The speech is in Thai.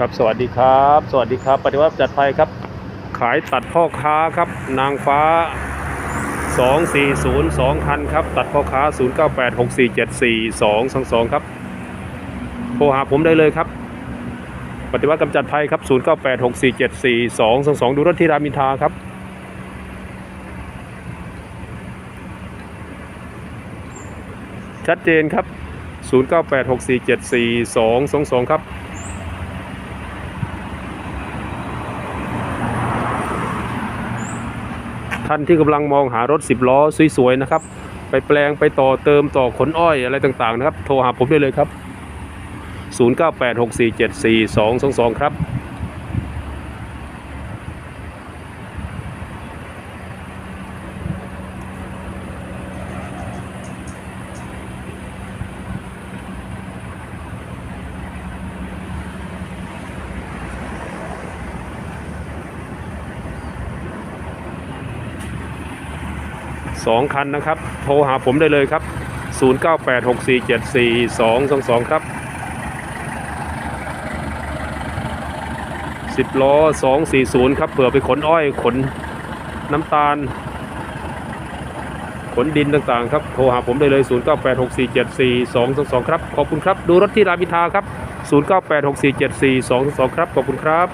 ครับ สวัสดีครับ สวัสดีครับ ปฏิวัติจัดไฟครับ ขายตัดพ่อค้าครับ นางฟ้า 2402คันครับ ตัดพ่อค้า 0986474222 ครับ โทรหาผมได้เลยครับ ปฏิวัติกำจัดภัยครับ 0986474222 ดูรถที่รามอินทาครับชัดเจนครับ 0986474222 ครับ ท่านที่กำลังมองหารถ 10 ล้อสวยๆนะครับ ไปแปลงไปต่อเติมต่อขนอ้อยอะไรต่างๆนะครับ โทรหาผมได้เลยครับ 0986474222 ครับ สองคันนะครับ โทรหาผมได้เลยครับ 0986474222 ครับ10ล้อ240 ครับเผื่อไปขนอ้อยขนน้ำตาล ขนดินต่างๆ ครับ โทรหาผมได้เลย 0986474222 ครับ ขอบคุณครับ ดูรถที่รามอินทราครับ 0986474222 ครับ ขอบคุณครับ